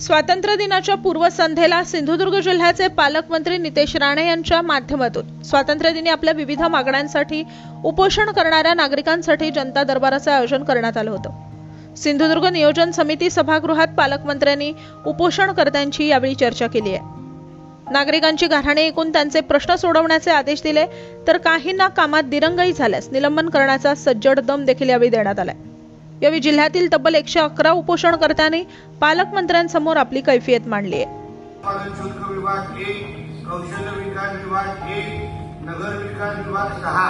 स्वातंत्र्य दिनाच्या पूर्वसंध्येला सिंधुदुर्ग जिल्ह्याचे पालकमंत्री नितेश राणे यांच्या माध्यमातून स्वातंत्र्य दिनी आपल्या विविध मागण्यांसाठी उपोषण करणाऱ्या नागरिकांसाठी जनता दरबाराचं आयोजन करण्यात आलं होतं. सिंधुदुर्ग नियोजन समिती सभागृहात पालकमंत्र्यांनी उपोषणकर्त्यांची यावेळी चर्चा केली आहे. नागरिकांची घाराणी ऐकून त्यांचे प्रश्न सोडवण्याचे आदेश दिले तर काहींना कामात दिरंगाई झाल्यास निलंबन करण्याचा सज्जड दम देखील यावेळी देण्यात आलाय. यावेळी जिल्ह्यातील तब्बल एकशे अकरा उपोषणकर्त्यांनी पालकमंत्र्यांसमोर आपली कैफियत मांडली आहे. शुल्क विभाग एक कौशल्य विकास विभाग एक नगर विकास विभाग सहा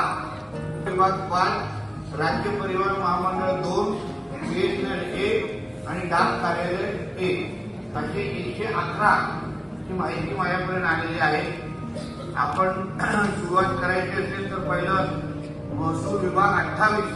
विभाग पाच राज्य परिवहन महामंडळ दोन बीएसएनएल एक आणि डाक कार्यालय एक. असे एकशे अकरा ही माहिती माझ्यापर्यंत आलेली आहे. आपण सुरुवात करायची असेल तर पहिलं महसूल विभाग अठ्ठावीस.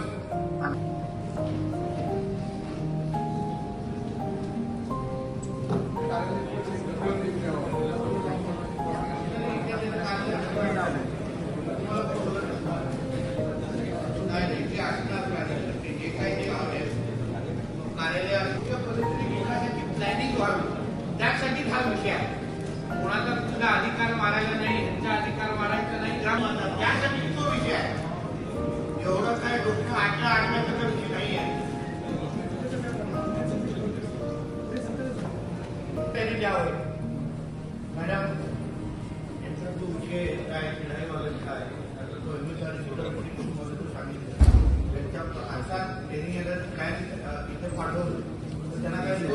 प्लॅनिंग व्हावी. त्यासाठी हा विषय आहे. कोणाचा तुझा अधिकार मारायचा नाही यांचा अधिकार मारायचा नाही ग्राम त्यासाठी तो विषय आहे. एवढं काय डोक्यात आटलं आठवायचं तर विषय नाही आहे त्यांनी द्यावं हो. मॅडम यांचा तो विषय काय नाही मला काय त्याचा तो अनुसार शेवटपर्यंत मला तो सांगितलं त्यांच्या असा त्यांनी याला काय अं, इथं पाठवलं. त्यांना काही